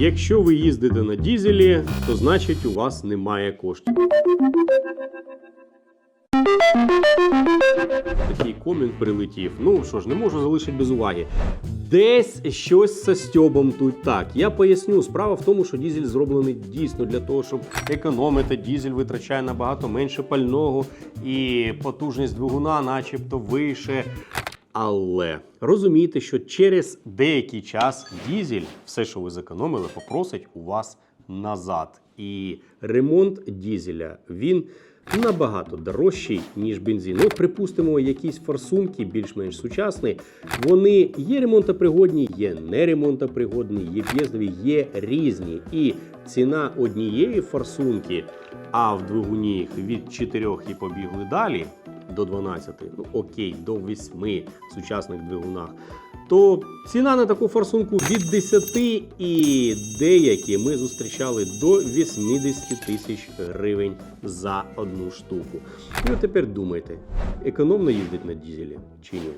Якщо ви їздите на дізелі, то значить у вас немає коштів. Такий комент прилетів. Ну що ж, не можу залишити без уваги. Десь щось зі стьобом тут так. Я поясню, справа в тому, що дізель зроблений дійсно для того, щоб економити. Дізель витрачає набагато менше пального і потужність двигуна, начебто, вище. Але розумійте, що через деякий час дізель, все, що ви зекономили, попросить у вас назад. І ремонт дізеля він набагато дорожчий, ніж бензин. Ну, припустимо, якісь форсунки більш-менш сучасні. Вони є ремонтопригодні, є не ремонтопригодні, є б'єздові, є різні. І ціна однієї форсунки, а в двигуні від 4 і побігли далі до 12, ну окей, до 8 сучасних двигунах. То ціна на таку форсунку від 10 і деякі ми зустрічали до 80 тисяч гривень за одну штуку. Ну тепер думайте, економно їздить на дізелі чи ні?